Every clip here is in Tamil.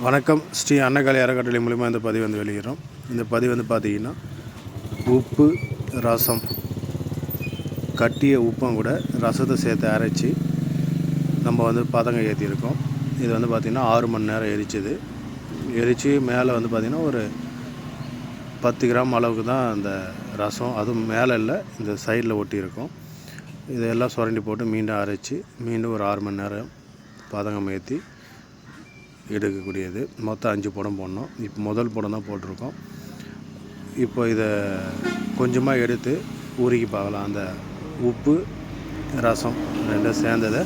வணக்கம். ஸ்ரீ அன்னகலை அறக்கட்டளை மூலிமா இந்த பதிவு வந்து வெளியிடுறோம். இந்த பதிவு வந்து பார்த்தீங்கன்னா உப்பு ரசம் கட்டிய உப்பும் கூட ரசத்தை சேர்த்து அரைச்சி நம்ம வந்து பதங்க ஏற்றிருக்கோம் இது வந்து பார்த்திங்கன்னா ஆறு மணி நேரம் எரிச்சுது. எரித்து மேலே வந்து பார்த்திங்கன்னா ஒரு பத்து கிராம் அளவுக்கு தான் அந்த ரசம். அதுவும் மேலே இல்லை இந்த சைடில் ஒட்டியிருக்கும். இதெல்லாம் சுரண்டி போட்டு மீண்டும் அரைச்சி மீண்டும் ஒரு ஆறு மணி நேரம் பதங்கம் ஏற்றி எடுக்கக்கூடியது. மொத்தம் அஞ்சு படம் போடணும். இப்போ முதல் படம் தான் போட்டிருக்கோம். இப்போ இதை கொஞ்சமாக எடுத்து உருகி பார்க்கலாம். அந்த உப்பு ரசம் ரெண்டும் சேர்ந்ததை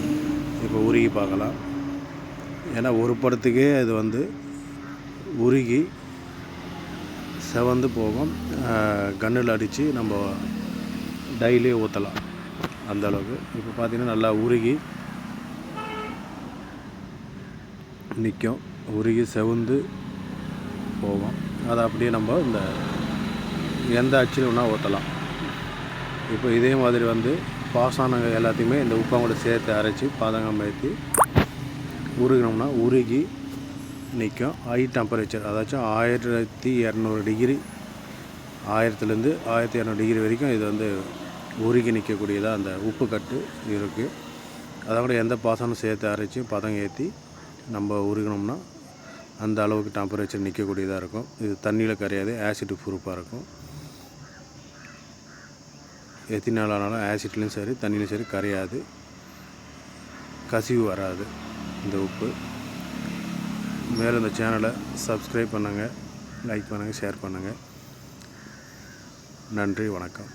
இப்போ உருகி பார்க்கலாம். ஏன்னா ஒரு படத்துக்கே இது வந்து உருகி செவந்து போகும். கண்ணில் அடித்து நம்ம டெய்லி ஊற்றலாம் அந்தளவுக்கு இப்போ பார்த்திங்கன்னா நல்லா உருகி நிற்கும். உருகி செவுந்து போகும் அதை அப்படியே நம்ம இந்த எந்த அச்சில் வேணால் ஊற்றலாம் இப்போ இதே மாதிரி வந்து பாசானங்க எல்லாத்தையுமே இந்த உப்பாங்கூட சேர்த்து அரைச்சி பாதங்கம் ஏற்றி உருகினோம்னா உருகி நிற்கும். ஹை டெம்பரேச்சர் அதாச்சும் ஆயிரத்தி இரநூறு டிகிரி ஆயிரத்துலேருந்து ஆயிரத்தி இரநூறு டிகிரி வரைக்கும் இது வந்து உருகி நிற்கக்கூடியதாக அந்த உப்பு கட்டு இருக்குது அதை கூட எந்த பாசனம் சேர்த்து அரைச்சி பதம் ஏற்றி நம்ம உருகினோம்னா அந்த அளவுக்கு டெம்பரேச்சர் நிற்கக்கூடியதாக இருக்கும். இது தண்ணியில் கரையாது ஆசிட் ப்ரூஃபாக இருக்கும். எத்தனை நாள் ஆனாலும் ஆசிட்லேயும் சரி தண்ணியிலும் சரி கரையாது. கசிவு வராது இந்த உப்பு. மேலே இந்த சேனலை சப்ஸ்கிரைப் பண்ணுங்கள் லைக் பண்ணுங்கள் ஷேர் பண்ணுங்கள் நன்றி வணக்கம்.